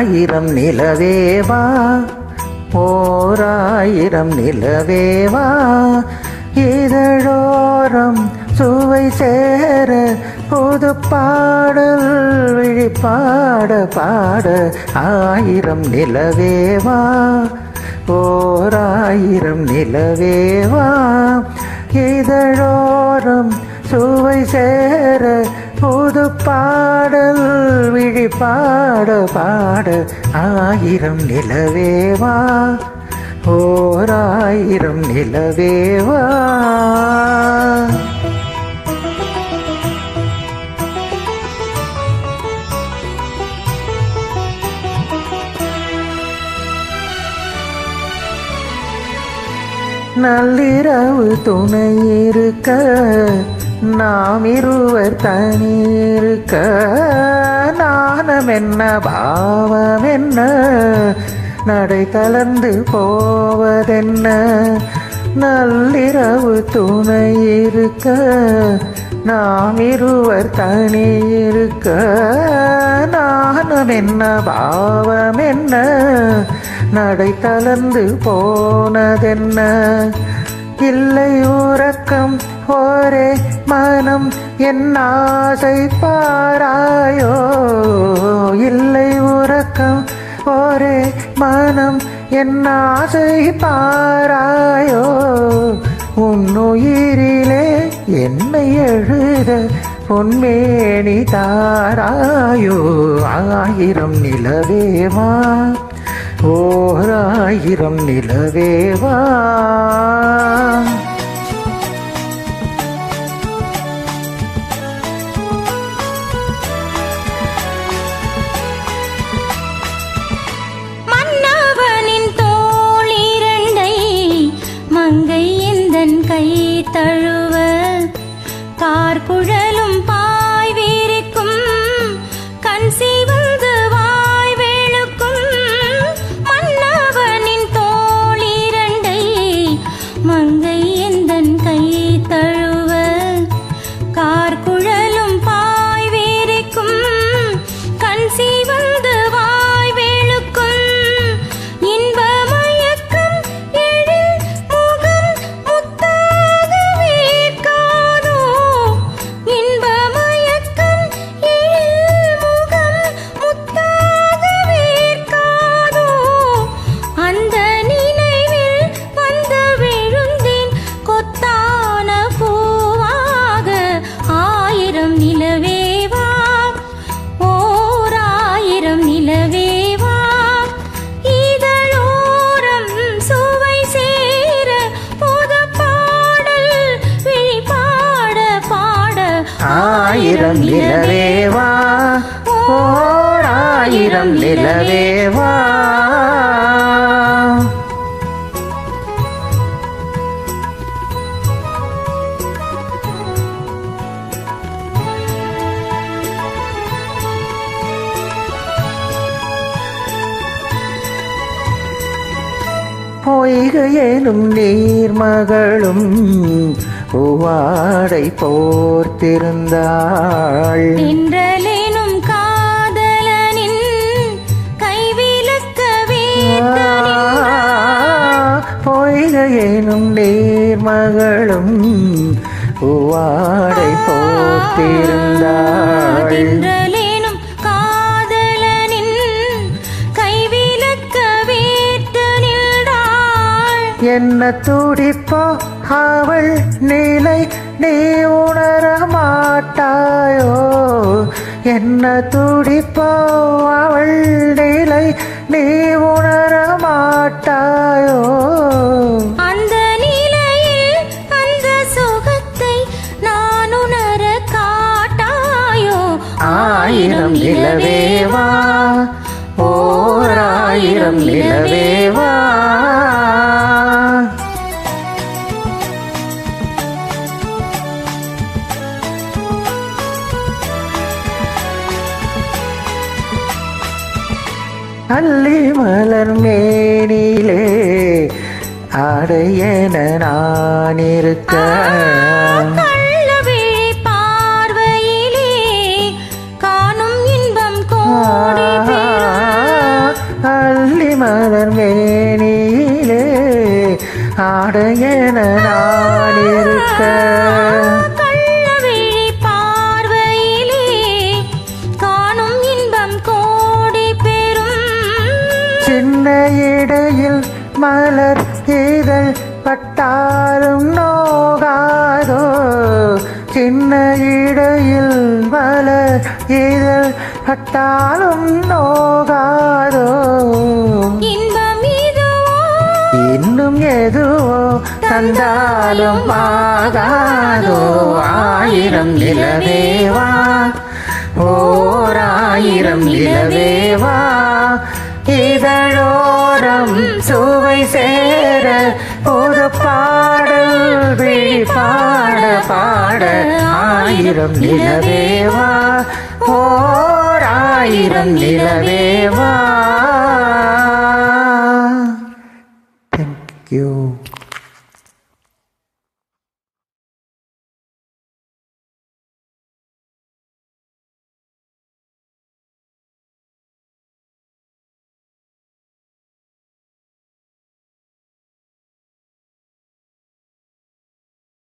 ஓராயிரம் நிலவேவா? ஓராயிரம் நிலவேவா? இதழோரம் சுவை சேர புது பாடல் விழிப்பாட பாட ஆயிரம் நிலவேவா? ஓராயிரம் நிலவேவா? இதழோரம் சுவை சேர புது பாடல் விழிப்பாட பாட ஆயிரம் நிலவேவா? ஓராயிரம் நிலவேவா? நள்ளிரவு துணை இருக்க நாம் இருவர் தனி இருக்க. நாணம் என்ன பாவம் என்ன? நடை தளர்ந்து போவதென்ன? நள்ளிரவு துணை இருக்க நாம் இருவர் தனி இருக்க. நாணம் என்ன பாவம் என்ன? நடை தளர்ந்து போனதென்ன? இல்லை உறக்கம் ஒரே மனம் என் ஆசை பாராயோ? இல்லை உறக்கம் ஒரே மனம் என் ஆசை பாராயோ? உன்னுயிரிலே என்னை எழுத பொன்மேனி தாராயோ? ஆயிரம் நிலவேவா ஓராயிரம் நிலவேவா? ஓராயிரம் நிலவேவா ஓர் ஆயிரம் நிலவேவா பொய்கையேனும் நீர்மகளும் பூவாடை போர்த்திருந்தாள். தென்றலேனும் காதலனின் கைவிலக்க பொய்கையேனும் நீர்மகளும் பூவாடை போர்த்திருந்தாள். என்ன துடிப்போ அவள் நிலை நீ உணர மாட்டாயோ? என்ன துடிப்போ அவள் நிலை நீ உணர மாட்டாயோ? அந்த நிலையில் அந்த சுகத்தை நான் உணர காட்டாயோ? ஆயிரம் நிலவேவா? ஓர் ஆயிரம் நிலவேவா? அல்லி மலர் மேனிலே ஆடையன நான் இருக்க பார்வையிலே காணும் மலர் மேனிலே ஆடையன நான் இருக்க இடையில் மலர் இதழ் பட்டாலும் நோகாதோ? சின்ன இடையில் மலர் இதழ் பட்டாலும் நோகாதோ? இன்னும் எதுவோ தந்தாலும் ஆகாதோ? ஆயிரம் நிலவேவா? ஓர் ஆயிரம் நிலவேவா? பாட பாட ஆயிரம் நிலவேவா? ஓர் ஆயிரம் நிலவேவா?